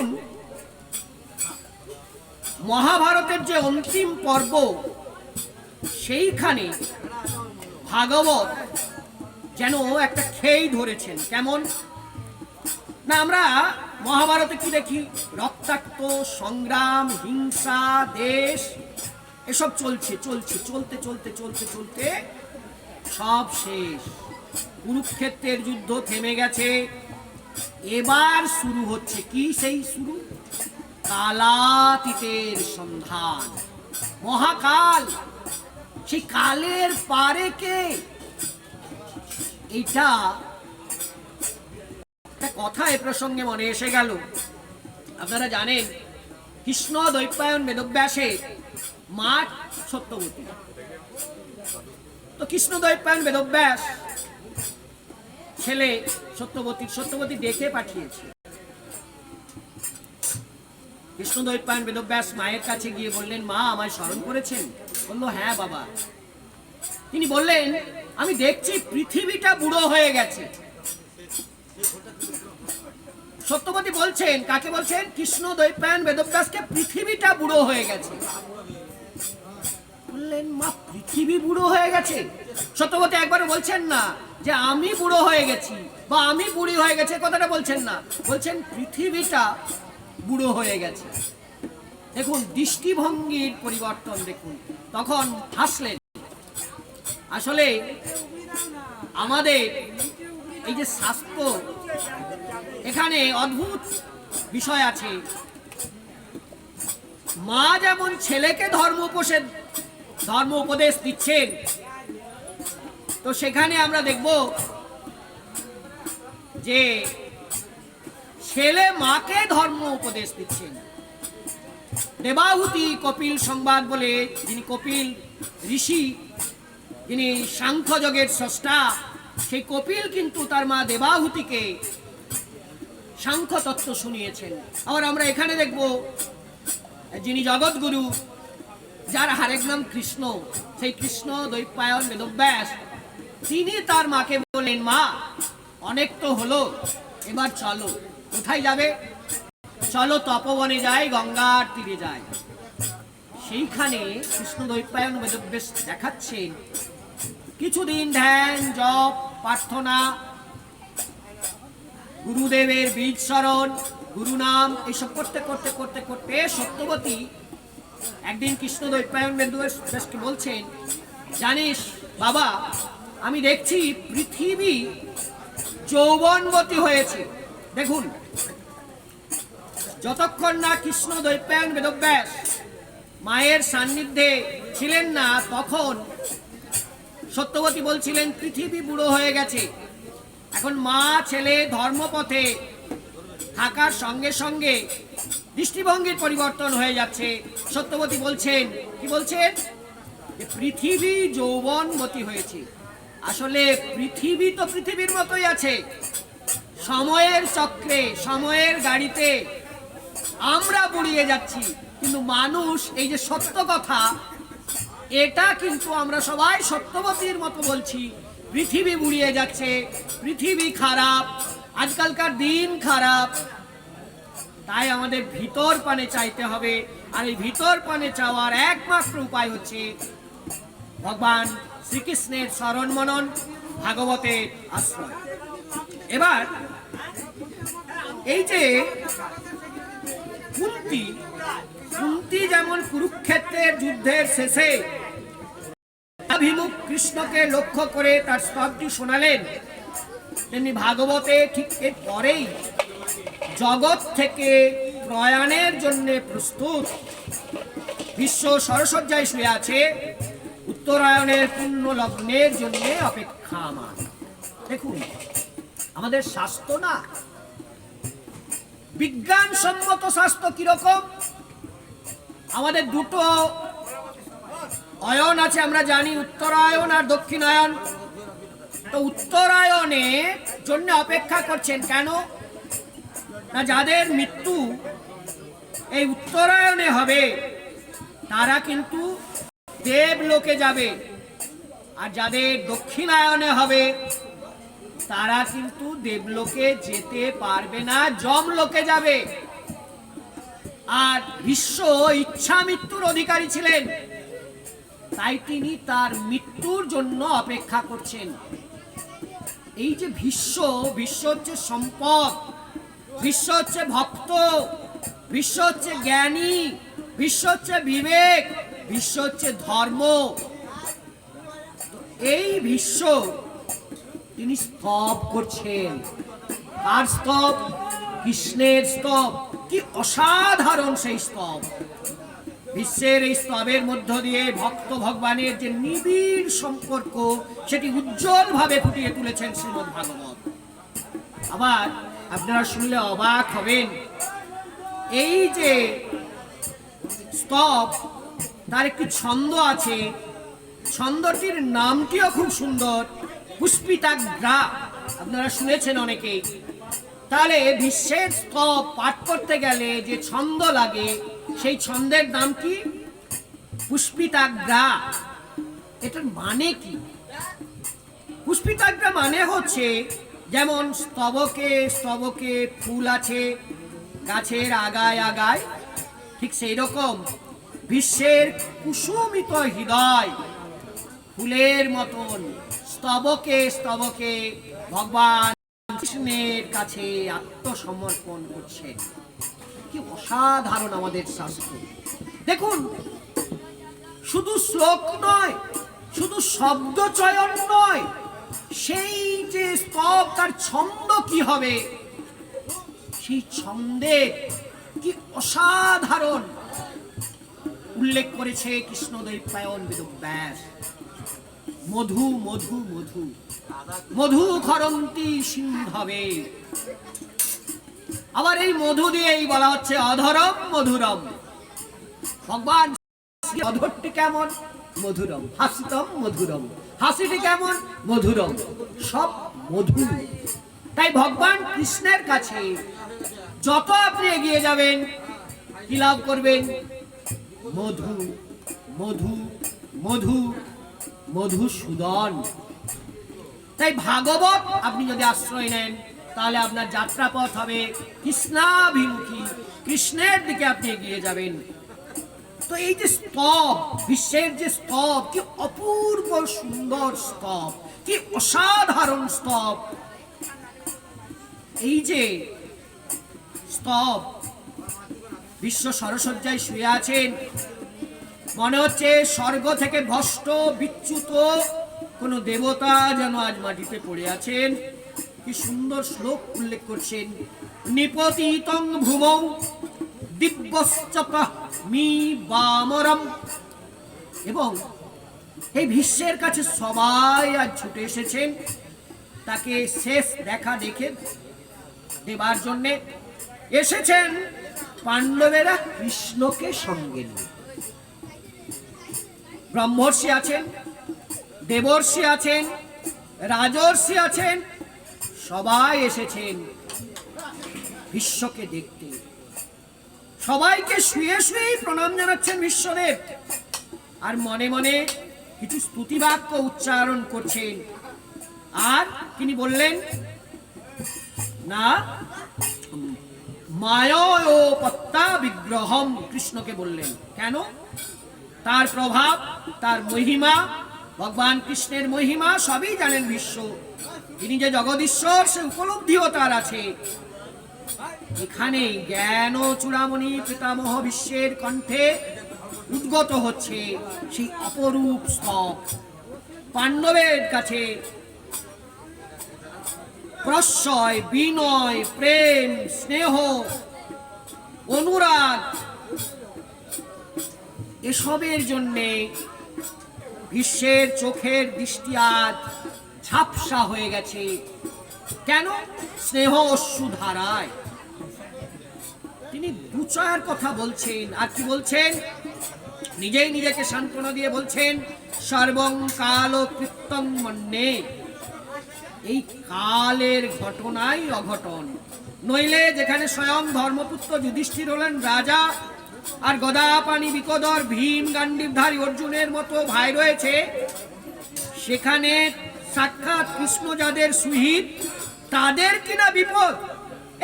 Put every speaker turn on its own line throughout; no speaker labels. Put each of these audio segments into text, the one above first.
দেখুন মহাভারতের যে অন্তিম পর্ব সেইখানে ভাগবত যেন একটা খেই ধরেছেন কেমন না আমরা মহাভারতে কি দেখি রক্তাক্ত সংগ্রাম হিংসা দেশ এসব চলছে চলছে চলতে চলতে চলতে চলতে সব শেষ কুরুক্ষেত্রের যুদ্ধ থেমে গেছে এবার শুরু হচ্ছে কি সেই শুরু কালাতীতের সন্ধান মহাকাল সেই কালের পারে কে এটা কথা এ প্রসঙ্গে মনে এসে গেল আপনারা জানেন কৃষ্ণ দৈপায়ন বেদব্যাসে মাঠ সত্যবতী তো কৃষ্ণ দৈপায়ন বেদব্যাস ছেলে সত্যবতী সত্যবতী ডেকে পাঠিয়েছে কৃষ্ণদৈপায়ন বেদব্যাস মায়ের কাছে গিয়ে বললেন মা আমায় স্মরণ করেছেন বললো হ্যাঁ বাবা তিনি বললেন আমি দেখছি পৃথিবীটা বুড়ো হয়ে গেছে সত্যপতি বলছেন কাকে বলছেন কৃষ্ণ দৈপায়ন বেদব্যাসকে পৃথিবীটা বুড়ো হয়ে গেছে বললেন মা পৃথিবী বুড়ো হয়ে গেছে সত্যপতি একবার বলছেন না যে আমি বুড়ো হয়ে গেছি বা আমি বুড়ি হয়ে গেছে কথাটা বলছেন না বলছেন পৃথিবীটা বুড়ো হয়ে গেছে দেখুন দৃষ্টিভঙ্গির পরিবর্তন দেখুন তখন হাসলেন আসলে আমাদের এই যে স্বাস্থ্য এখানে অদ্ভুত বিষয় আছে মা যেমন ছেলেকে ধর্ম উপসে ধর্ম উপদেশ দিচ্ছেন তো সেখানে আমরা দেখব যে ছেলে মাকে ধর্ম উপদেশ দিচ্ছেন দেবাহুতি কপিল সংবাদ বলে যিনি কপিল ঋষি যিনি সাংখ্যযোগের স্রষ্টা সেই কপিল কিন্তু তার মা দেবাহুতিকে সাংখ্য তত্ত্ব শুনিয়েছেন আবার আমরা এখানে দেখব যিনি জগৎগুরু যার হারেক নাম কৃষ্ণ সেই কৃষ্ণ দৈপায়ন বেদব্যাস তিনি তার মাকে বললেন মা অনেক তো হলো এবার চলো কোথায় যাবে চলো তপবনে যাই গঙ্গার তীরে যাই সেইখানে কৃষ্ণ দৈপায়ন বেশ দেখাচ্ছেন কিছুদিন ধ্যান জপ প্রার্থনা গুরুদেবের বীজ স্মরণ গুরু নাম এসব করতে করতে করতে করতে সত্যবতী একদিন কৃষ্ণ দৈপায়ন বেদব্যাসকে বলছেন জানিস বাবা আমি দেখছি পৃথিবী যৌবনবতী হয়েছে দেখুন যতক্ষণ না কৃষ্ণ দৈপ্যায়ন বেদব্যাস মায়ের সান্নিধ্যে ছিলেন না তখন সত্যবতী বলছিলেন পৃথিবী বুড়ো হয়ে গেছে এখন মা ছেলে ধর্মপথে থাকার সঙ্গে সঙ্গে দৃষ্টিভঙ্গির পরিবর্তন হয়ে যাচ্ছে সত্যবতী বলছেন কি বলছেন পৃথিবী যৌবনবতী হয়েছে আসলে পৃথিবী তো পৃথিবীর মতোই আছে সময়ের চক্রে সময়ের গাড়িতে আমরা বুড়িয়ে যাচ্ছি কিন্তু মানুষ এই যে সত্য কথা এটা কিন্তু আমরা সবাই সত্যবতীর মতো বলছি পৃথিবী বুড়িয়ে যাচ্ছে পৃথিবী খারাপ আজকালকার দিন খারাপ তাই আমাদের ভিতর পানে চাইতে হবে আর এই ভিতর পানে চাওয়ার একমাত্র উপায় হচ্ছে ভগবান শ্রীকৃষ্ণের স্মরণ মনন ভাগবতে আশ্রয় এবার এই যে কুন্তি কুন্তি যেমন কুরুক্ষেত্রের যুদ্ধের শেষে অভিমুখ কৃষ্ণকে লক্ষ্য করে তার স্তবটি শোনালেন তেমনি ভাগবতে ঠিক এর পরেই জগৎ থেকে প্রয়াণের জন্যে প্রস্তুত বিশ্ব সরসজ্জায় শুয়ে আছে উত্তরায়ণের পূর্ণ লগ্নের জন্য অপেক্ষা আমার দেখুন আমাদের স্বাস্থ্য না বিজ্ঞানসম্মত স্বাস্থ্য কিরকম আমাদের দুটো অয়ন আছে আমরা জানি উত্তরায়ণ আর দক্ষিণায়ন তো উত্তরায়ণে জন্য অপেক্ষা করছেন কেন না যাদের মৃত্যু এই উত্তরায়ণে হবে তারা কিন্তু দেব লোকে যাবে আর যাদের দক্ষিণায়নে হবে তারা কিন্তু দেবলোকে যেতে পারবে না জম লোকে যাবে আর বিশ্ব ইচ্ছা মৃত্যুর অধিকারী ছিলেন তাই তিনি তার মৃত্যুর জন্য অপেক্ষা করছেন এই যে বিশ্ব বিশ্ব হচ্ছে সম্পদ বিশ্ব হচ্ছে ভক্ত বিশ্ব হচ্ছে জ্ঞানী বিশ্ব হচ্ছে বিবেক বিশ্ব হচ্ছে ধর্ম এই বিশ্ব তিনি স্তব করছেন কার স্তব কৃষ্ণের স্তব কি অসাধারণ সেই স্তব বিশ্বের এই স্তবের মধ্য দিয়ে ভক্ত ভগবানের যে নিবিড় সম্পর্ক সেটি উজ্জ্বলভাবে ফুটিয়ে তুলেছেন শ্রীমদ ভাগবত আবার আপনারা শুনলে অবাক হবেন এই যে স্তব তার একটি ছন্দ আছে ছন্দটির নামটিও খুব সুন্দর পুষ্পিতাগ্রা আপনারা শুনেছেন অনেকেই তাহলে বিশ্বের স্তব পাঠ করতে গেলে যে ছন্দ লাগে সেই ছন্দের নাম কি পুষ্পিতাগ্রা এটার মানে কি পুষ্পিতাগ্রা মানে হচ্ছে যেমন স্তবকে স্তবকে ফুল আছে গাছের আগায় আগায় ঠিক সেই রকম বিশ্বের কুসুমিত হৃদয় ফুলের মতন স্তবকে স্তবকে ভগবান কৃষ্ণের কাছে আত্মসমর্পণ করছে কি অসাধারণ আমাদের শাস্ত্র দেখুন শুধু শ্লোক নয় শুধু শব্দ চয়ন নয় সেই যে স্তব তার ছন্দ কি হবে সেই ছন্দের কি অসাধারণ উল্লেখ করেছে কৃষ্ণদেব পায়ন ব্যাস মধু মধু মধু মধু খরন্তি সিংহবে আবার এই মধু দিয়েই বলা হচ্ছে অধরম মধুরম ভগবান অধরটি কেমন মধুরম হাসিতম মধুরম হাসিটি কেমন মধুরম সব মধু তাই ভগবান কৃষ্ণের কাছে যত আপনি এগিয়ে যাবেন কি লাভ করবেন মধু মধু মধু মধুসূদন তাই ভাগবত আপনি যদি আশ্রয় নেন তাহলে আপনার যাত্রাপথ হবে কৃষ্ণাভিমুখী কৃষ্ণের দিকে আপনি এগিয়ে যাবেন তো এই যে স্তব বিশ্বের যে স্তব কি অপূর্ব সুন্দর স্তব কি অসাধারণ স্তব এই যে স্তব বিশ্ব সরসজ্জায় শুয়ে আছেন মনে হচ্ছে স্বর্গ থেকে ভষ্ট বিচ্যুত কোনো দেবতা যেন আজ মাটিতে পড়ে আছেন কি সুন্দর শ্লোক উল্লেখ করছেন নিপতিতং ভুমৌ দিব্যশ্চক মি বামরম এবং এই বিশ্বের কাছে সবাই আজ ছুটে এসেছেন তাকে শেষ দেখা দেখে দেবার জন্যে এসেছেন পাণ্ডবেরা কৃষ্ণকে সঙ্গে নিয়ে ব্রহ্মর্ষি আছেন দেবর্ষি আছেন রাজর্ষি আছেন সবাই এসেছেন বিশ্বকে দেখতে সবাইকে শুয়ে শুয়েই প্রণাম জানাচ্ছেন বিশ্বদেব আর মনে মনে কিছু স্তুতিবাক্য উচ্চারণ করছেন আর তিনি বললেন না মায় পত্তা বিগ্রহম কৃষ্ণকে বললেন কেন তার প্রভাব তার মহিমা ভগবান কৃষ্ণের মহিমা সবই জানেন বিশ্ব তিনি যে জগদীশ্বর সে উপলব্ধিও তার আছে এখানে জ্ঞান ও চূড়ামণি পিতামহ বিশ্বের কণ্ঠে উদ্গত হচ্ছে সেই অপরূপ স্তব পাণ্ডবের কাছে প্রশ্রয় বিনয় প্রেম স্নেহ অনুরাগ এসবের জন্যে বিশ্বের চোখের দৃষ্টি আজ ঝাপসা হয়ে গেছে কেন স্নেহ অশ্রু ধারায় তিনি দুচয়ার কথা বলছেন আর কি বলছেন নিজেই নিজেকে সান্ত্বনা দিয়ে বলছেন সর্বং কাল কৃত্তম মন্যে এই কালের ঘটনাই অঘটন নইলে যেখানে স্বয়ং ধর্মপুত্র যুধিষ্ঠির হলেন রাজা আর গদাপানি বিকদর ভীম গান্ডীবধারী অর্জুনের মতো ভাই রয়েছে সেখানে সাক্ষাৎ কৃষ্ণ যাদের সুহিত তাদের কিনা বিপদ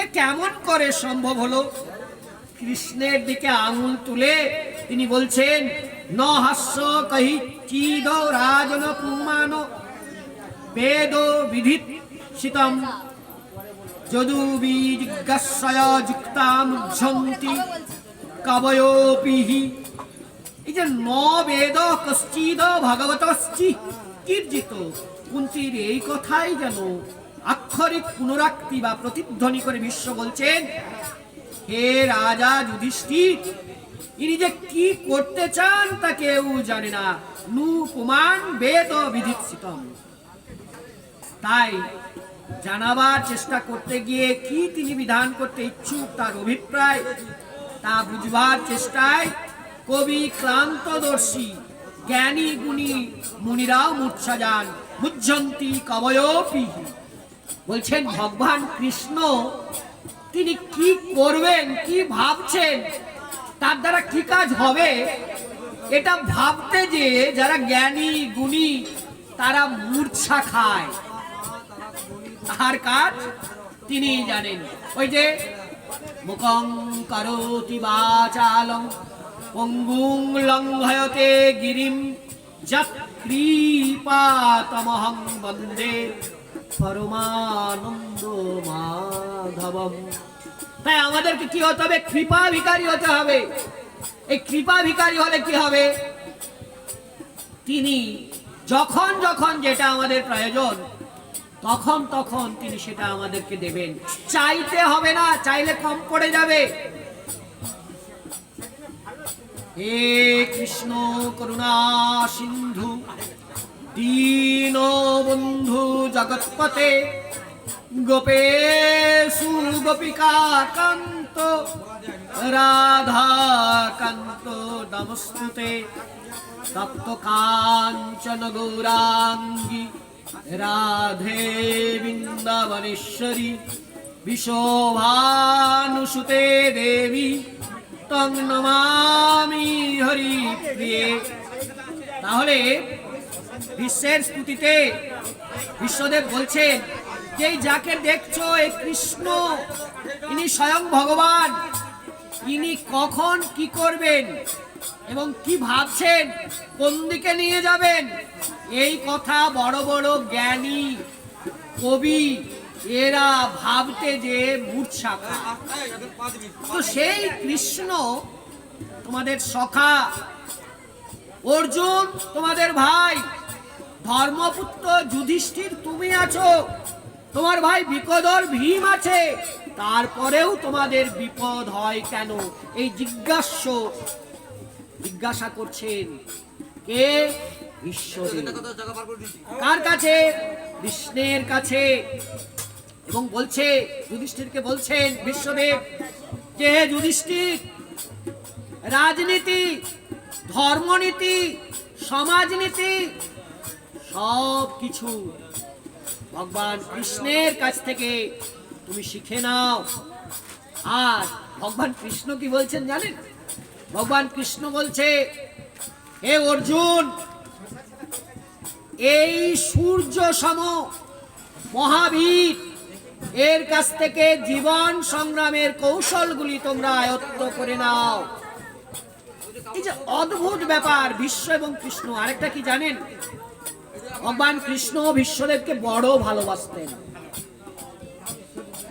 এ কেমন করে সম্ভব হলো কৃষ্ণের দিকে আঙুল তুলে তিনি বলছেন ন হাস্য কহি চিদ রাজন পুমান বেদ বিধিতম যদু বিজ্ঞাসয়া যুক্তামুঝন্তি কবয়োপিহি এই যে ন বেদ কশ্চিদ ভগবতশ্চি কীর্জিত কুন্তির এই কথাই যেন আক্ষরিক পুনরাক্তি বা প্রতিধ্বনি করে বিশ্ব বলছেন হে রাজা যুধিষ্ঠি ইনি যে কি করতে চান তা কেউ জানে না নু পুমান বেদ বিধিত তাই জানাবার চেষ্টা করতে গিয়ে কি তিনি বিধান করতে ইচ্ছুক তার অভিপ্রায় তা বুঝবার চেষ্টায় কবি ক্লান্তদর্শী জ্ঞানী গুণী মুনিরাও মূর্ছা যান বুঝন্তি কবয়পি বলছেন ভগবান কৃষ্ণ তিনি কি করবেন কি ভাবছেন তার দ্বারা কি কাজ হবে এটা ভাবতে যে যারা জ্ঞানী গুণী তারা মূর্ছা খায় তাহার কাজ তিনি জানেন ওই যে মুখং করতি বাচালং পঙ্গুং লঙ্ঘয়তে গিরিম বন্দে পরমানন্দ মাধবম তাই আমাদেরকে কি হতে হবে কৃপা ভিকারী হতে হবে এই কৃপা ভিকারী হলে কি হবে তিনি যখন যখন যেটা আমাদের প্রয়োজন তখন তখন তিনি সেটা আমাদেরকে দেবেন চাইতে হবে না চাইলে কম পড়ে যাবে হে কৃষ্ণ করুণা সিন্ধু দীন বন্ধু জগৎপতে গোপে সুগোপিকা কান্ত রাধা কান্ত নমস্তুতে তপ্ত কাঞ্চন গৌরাঙ্গী রাধে বৃন্দাবনেশ্বরী বিশোভানুসুতে দেবী তং নমামি হরি প্রিয়ে তাহলে বিশ্বের স্তুতিতে বিশ্বদেব বলছেন যে যাকে দেখছো এ কৃষ্ণ ইনি স্বয়ং ভগবান ইনি কখন কি করবেন এবং কি ভাবছেন কোন দিকে নিয়ে যাবেন এই কথা বড় বড় জ্ঞানী কবি এরা ভাবতে যে মূর্ছা তো সেই কৃষ্ণ তোমাদের সখা অর্জুন তোমাদের ভাই ধর্মপুত্র যুধিষ্ঠির তুমি আছো তোমার ভাই বিপদর ভীম আছে তারপরেও তোমাদের বিপদ হয় কেন এই জিজ্ঞাস্য জিজ্ঞাসা করছেন কে কার কাছে কৃষ্ণের কাছে এবং বলছে যুধিষ্ঠিরকে বলছেন বিশ্বদেব যে যুধিষ্ঠির রাজনীতি ধর্মনীতি সমাজনীতি সব কিছু ভগবান কৃষ্ণের কাছ থেকে তুমি শিখে নাও আর ভগবান কৃষ্ণ কি বলছেন জানেন ভগবান কৃষ্ণ বলছে হে অর্জুন এই সূর্য সম মহাবীর এর কাছ থেকে জীবন সংগ্রামের কৌশলগুলি তোমরা আয়ত্ত করে নাও এই যে অদ্ভুত ব্যাপার বিশ্ব এবং কৃষ্ণ আরেকটা কি জানেন ভগবান কৃষ্ণ বিশ্বদেবকে বড় ভালোবাসতেন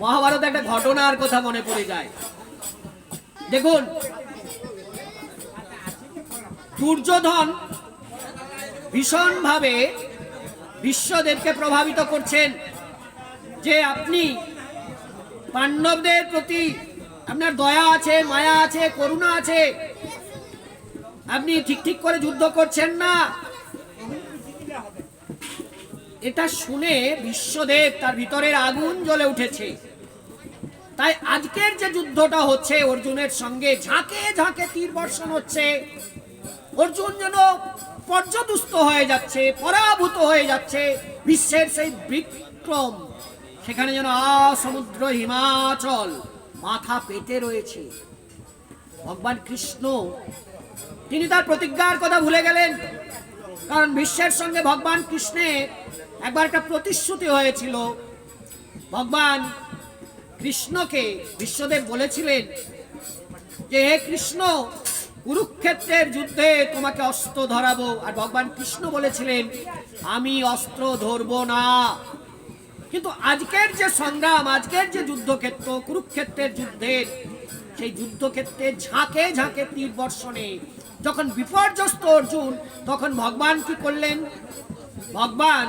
মহাভারত একটা ঘটনার কথা মনে পড়ে যায় দেখুন দুর্যোধন ভীষণভাবে বিশ্বদেবকে প্রভাবিত করছেন যে আপনি পাণ্ডবদের প্রতি আপনার দয়া আছে মায়া আছে করুণা আছে আপনি ঠিক ঠিক করে যুদ্ধ করছেন না এটা শুনে বিশ্বদেব তার ভিতরের আগুন জ্বলে উঠেছে তাই আজকের যে যুদ্ধটা হচ্ছে অর্জুনের সঙ্গে ঝাঁকে ঝাঁকে তীর বর্ষণ হচ্ছে অর্জুন যেন পর্যদুস্ত হয়ে যাচ্ছে পরাভূত হয়ে যাচ্ছে বিশ্বের সেই বিক্রম সেখানে যেন সমুদ্র হিমাচল মাথা পেতে রয়েছে ভগবান কৃষ্ণ তিনি তার প্রতিজ্ঞার কথা ভুলে গেলেন কারণ বিশ্বের সঙ্গে ভগবান কৃষ্ণের একবার একটা প্রতিশ্রুতি হয়েছিল ভগবান কৃষ্ণকে বিশ্বদেব বলেছিলেন যে হে কৃষ্ণ কুরুক্ষেত্রের যুদ্ধে তোমাকে অস্ত্র ধরাবো আর ভগবান কৃষ্ণ বলেছিলেন আমি অস্ত্র ধরব না কিন্তু আজকের যে সংগ্রাম আজকের যে যুদ্ধক্ষেত্র কুরুক্ষেত্রের যুদ্ধের সেই যুদ্ধক্ষেত্রে ঝাঁকে ঝাঁকে তীর বর্ষণে যখন বিপর্যস্ত অর্জুন তখন ভগবান কি করলেন ভগবান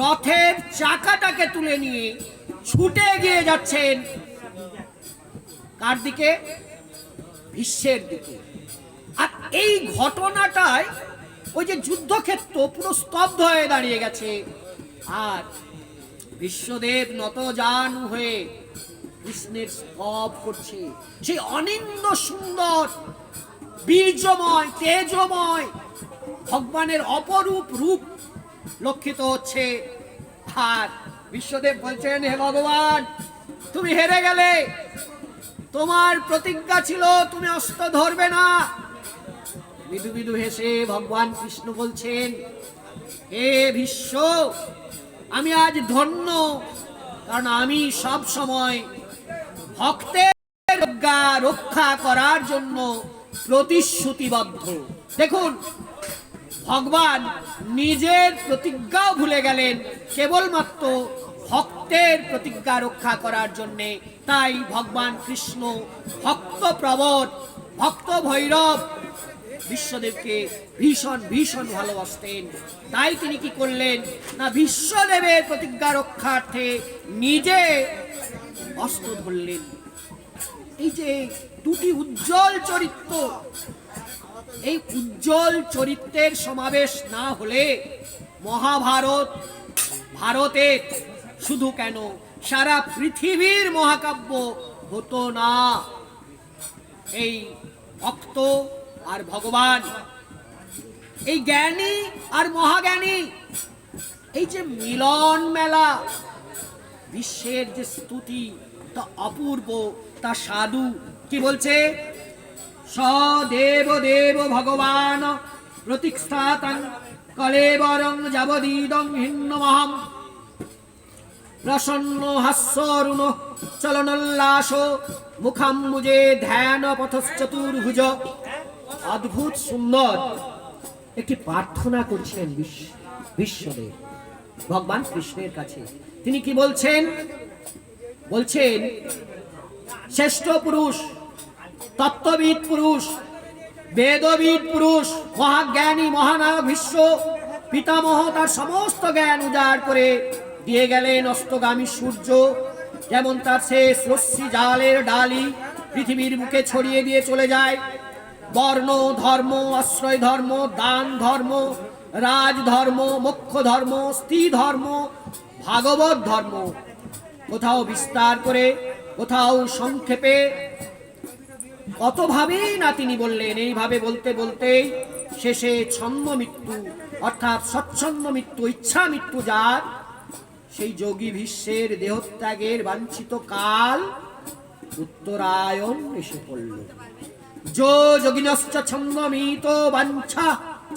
রথের চাকাটাকে তুলে নিয়ে ছুটে গিয়ে যাচ্ছেন কার দিকে বিশ্বের দিকে এই ঘটনাটায় ওই যে যুদ্ধক্ষেত্র পুরো স্তব্ধ হয়ে দাঁড়িয়ে গেছে আর বিশ্বদেব নত নতজান হয়ে কৃষ্ণের স্তব করছে সেই অনিন্দ সুন্দর বীর্যময় তেজময় ভগবানের অপরূপ রূপ লক্ষিত হচ্ছে আর বিশ্বদেব বলছেন হে ভগবান তুমি হেরে গেলে তোমার প্রতিজ্ঞা ছিল তুমি অস্ত্র ধরবে না বিধু বিধু হেসে ভগবান কৃষ্ণ বলছেন হে বিশ্ব আমি আজ ধন্য কারণ আমি সব সময় ভক্তের রক্ষা করার জন্য প্রতিশ্রুতিবদ্ধ দেখুন ভগবান নিজের প্রতিজ্ঞাও ভুলে গেলেন কেবলমাত্র ভক্তের প্রতিজ্ঞা রক্ষা করার জন্যে তাই ভগবান কৃষ্ণ ভক্ত প্রবট ভক্ত ভৈরব বিশ্বদেবকে ভীষণ ভীষণ ভালোবাসতেন তাই তিনি কি করলেন না বিশ্বদেবের প্রতিজ্ঞা রক্ষার্থে নিজে অস্ত্র ধরলেন এই যে দুটি উজ্জ্বল চরিত্র এই উজ্জ্বল চরিত্রের সমাবেশ না হলে মহাভারত ভারতের শুধু কেন সারা পৃথিবীর মহাকাব্য হতো না এই ভক্ত আর ভগবান এই জ্ঞানী আর মহাজ্ঞানী এই যে মিলন মেলা বিশ্বের যে স্তুতি তা অপূর্ব তা সাধু কি বলছে সদেব দেব ভগবান প্রতীক্ষাতাং কলেবরং যাবদীদং হিন্নমহম প্রসন্ন হাস্যরুণ চলনোল্লাস মুখাম্বুজে ধ্যান পথশ্চতুর্ভুজ অদ্ভুত সুন্দর একটি প্রার্থনা করছিলেন বিশ্বদেব ভগবান কৃষ্ণের কাছে তিনি কি বলছেন বলছেন শ্রেষ্ঠ পুরুষ তত্ত্ববিদ পুরুষ বেদবিদ পুরুষ মহাজ্ঞানী মহানায়ক বিশ্ব পিতামহ তার সমস্ত জ্ঞান উজাড় করে দিয়ে গেলেন অস্তগামী সূর্য যেমন তার সে রশ্মি জালের ডালি পৃথিবীর মুখে ছড়িয়ে দিয়ে চলে যায় বর্ণ ধর্ম আশ্রয় ধর্ম দান ধর্ম রাজ ধর্ম মোক্ষ ধর্ম স্ত্রী ধর্ম ভাগবত ধর্ম কোথাও বিস্তার করে কোথাও সংক্ষেপে কতভাবেই না তিনি বললেন এইভাবে বলতে বলতেই শেষে ছন্দ মৃত্যু অর্থাৎ স্বচ্ছন্দ মৃত্যু ইচ্ছা মৃত্যু যার সেই যোগী বিশ্বের দেহত্যাগের বাঞ্ছিত কাল উত্তরায়ণ এসে পড়ল যো যোগিনশ্চ ছন্দমিত বাঞ্ছা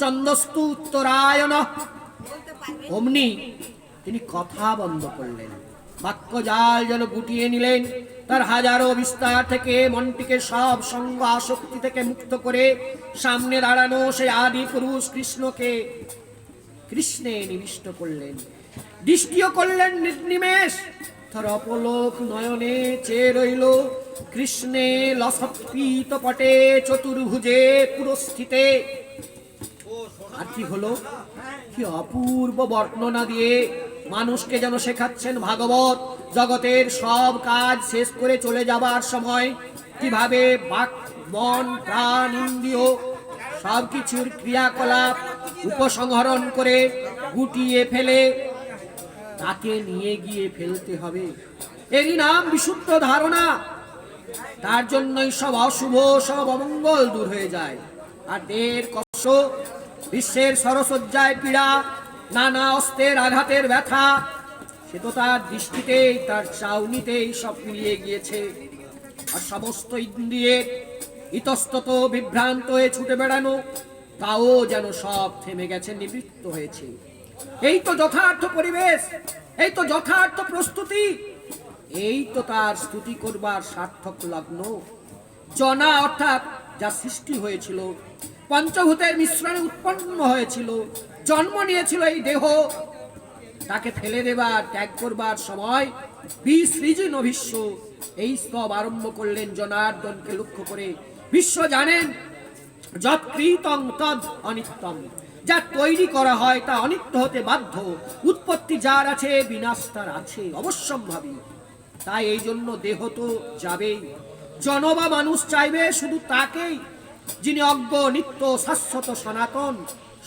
চন্দস্তু উত্তরায়ণ অমনি তিনি কথা বন্ধ করলেন বাক্য জাল যেন গুটিয়ে নিলেন তার হাজারো বিস্তার থেকে মনটিকে সব সঙ্গ আসক্তি থেকে মুক্ত করে সামনে দাঁড়ানো সে আদি পুরুষ কৃষ্ণকে কৃষ্ণে নিবিষ্ট করলেন দৃষ্টিও করলেন নির্নিমেষ তার অপলোক নয়নে চেয়ে রইল কৃষ্ণে লসৎকৃত পটে চতুর্ভুজে পুরস্থিতে আর কি হলো কি অপূর্ব বর্ণনা দিয়ে মানুষকে যেন শেখাচ্ছেন ভাগবত জগতের সব কাজ শেষ করে চলে যাবার সময় কিভাবে বাক মন প্রাণ ইন্দ্রিয় সব কিছুর ক্রিয়াকলাপ উপসংহরণ করে গুটিয়ে ফেলে তাকে নিয়ে গিয়ে ফেলতে হবে এরই নাম বিশুদ্ধ ধারণা তার জন্যই সব অশুভ সব অমঙ্গল দূর হয়ে যায় আর দেহের কষ্ট বিশ্বের সরসজ্জায় পীড়া নানা অস্ত্রের আঘাতের ব্যথা সে তো তার দৃষ্টিতেই তার চাউনিতেই সব মিলিয়ে গিয়েছে আর সমস্ত ইন্দ্রিয়ের ইতস্তত বিভ্রান্ত হয়ে ছুটে বেড়ানো তাও যেন সব থেমে গেছে নিবৃত্ত হয়েছে এই তো যথার্থ পরিবেশ এই তো যথার্থ প্রস্তুতি এই তো তার স্তুতি করবার সার্থক লগ্ন জনা অর্থাৎ যা সৃষ্টি হয়েছিল পঞ্চভূতের মিশ্রণে উৎপন্ন হয়েছিল জন্ম নিয়েছিল এই দেহ তাকে ফেলে দেবার ত্যাগ করবার সময় বিসৃজন অভিশ্ব এই স্তব আরম্ভ করলেন জনার্দনকে লক্ষ্য করে বিশ্ব জানেন যৎকৃতং তদ অনিত্যম যা তৈরি করা হয় তা অনিত্য হতে বাধ্য উৎপত্তি যার আছে বিনাশ তার আছে অবশ্যম্ভাবী তাই এই জন্য দেহ তো যাবেই জনবা মানুষ চাইবে শুধু তাকেই যিনি অজ্ঞ নিত্য শাশ্বত সনাতন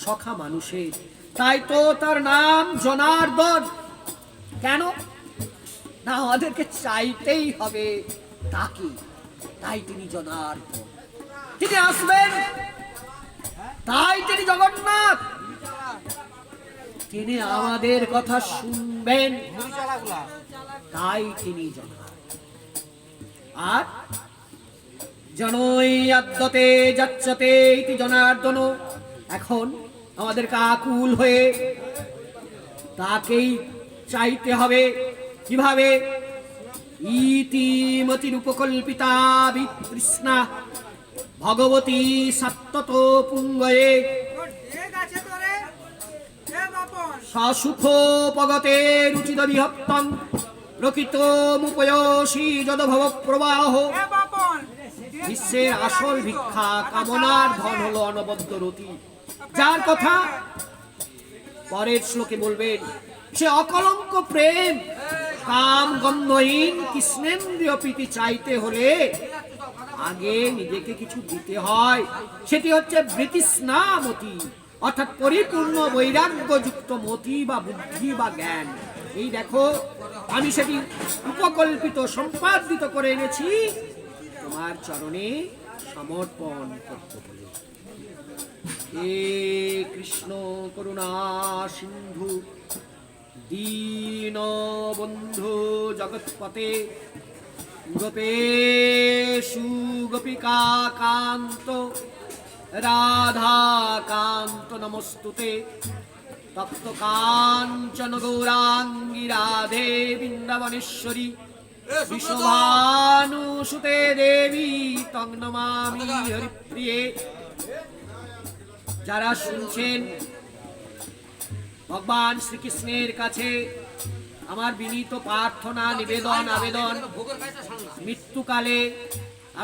সখা মানুষের তাই তো তার নাম জনার্দন কেন না আমাদেরকে চাইতেই হবে তাকে তাই তিনি জনার্দন তিনি আসবেন তাই তিনি জগন্নাথ তিনি আমাদের কথা শুনবেন তাই তিনি আর জনই আদ্যতে যাচ্ছতে ইতি জনার্দন এখন আমাদের কাকুল হয়ে তাকেই চাইতে হবে কিভাবে ইতিমতির উপকল্পিতা বিতৃষ্ণা ভগবতী সত্যত পুঙ্গয়ে পগতে রুচিত বিহত্তম প্রকৃত মুপয়সী যদ ভব প্রবাহ বিশ্বের আসল ভিক্ষা কামনার ধন হলো অনবদ্য রতি যার কথা পরের শ্লোকে বলবেন সে অকলঙ্ক প্রেম কাম গন্ধহীন কৃষ্ণেন্দ্রীয় প্রীতি চাইতে হলে আগে নিজেকে কিছু দিতে হয় সেটি হচ্ছে বৃতিস্নামতি অর্থাৎ পরিপূর্ণ বৈরাগ্যযুক্ত মতি বা বুদ্ধি বা জ্ঞান এই দেখো আমি সেটি উপকল্পিত সম্পাদিত করে এনেছি তোমার চরণে সমর্পণ করতে বলে হে কৃষ্ণ করুণা সিন্ধু দীন বন্ধু জগৎপতে গোপে সুগোপিকা কান্ত রাধাকান্ত নমস্তুতে তপ্ত কাঞ্চন গৌরাঙ্গী রাধে বৃন্দাবনেশ্বরী বিশ্বভানুসুতে দেবী তং নমামি হরিপ্রিয়ে যারা শুনছেন ভগবান শ্রীকৃষ্ণের কাছে আমার বিনীত প্রার্থনা নিবেদন আবেদন মৃত্যুকালে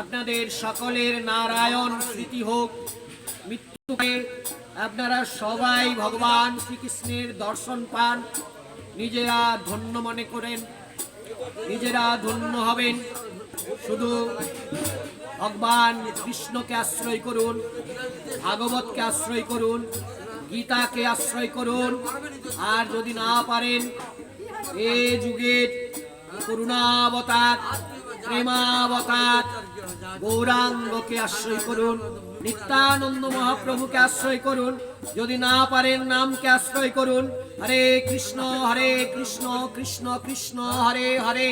আপনাদের সকলের নারায়ণ স্মৃতি হোক মৃত্যুকে আপনারা সবাই ভগবান শ্রীকৃষ্ণের দর্শন পান নিজেরা ধন্য মনে করেন নিজেরা ধন্য হবেন শুধু ভগবান কৃষ্ণকে আশ্রয় করুন ভাগবতকে আশ্রয় করুন গীতাকে আশ্রয় করুন আর যদি না পারেন এ যুগের করুণাবতার গৌরাঙ্গকে আশ্রয় করুন নিত্যানন্দ মহাপ্রভুকে আশ্রয় করুন যদি না পারেন নামকে আশ্রয় করুন হরে কৃষ্ণ হরে কৃষ্ণ কৃষ্ণ কৃষ্ণ হরে হরে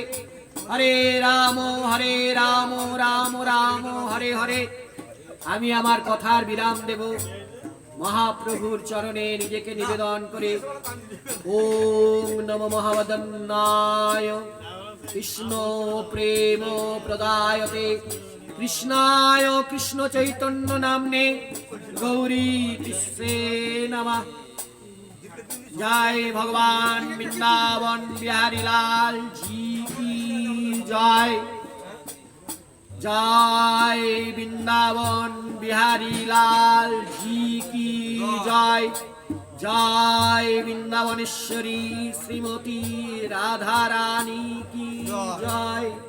হরে রাম হরে রাম রাম রাম হরে হরে আমি আমার কথার বিরাম দেব মহাপ্রভুর চরণে নিজেকে নিবেদন করে ওম নম মহাবদন্নায় কৃষ্ণ প্রেম প্রদায়তে কৃষ্ণায় কৃষ্ণ চৈতন্য নামনে গৌরী কৃষ্ণে নমা জয় ভগবান বৃন্দাবন বিহারী লাল জি কি জয় জয় বৃন্দাবন বিহারী লাল জি কি জয় জয় বৃন্দাবনেশ্বরী শ্রীমতী রাধারানী কি জয়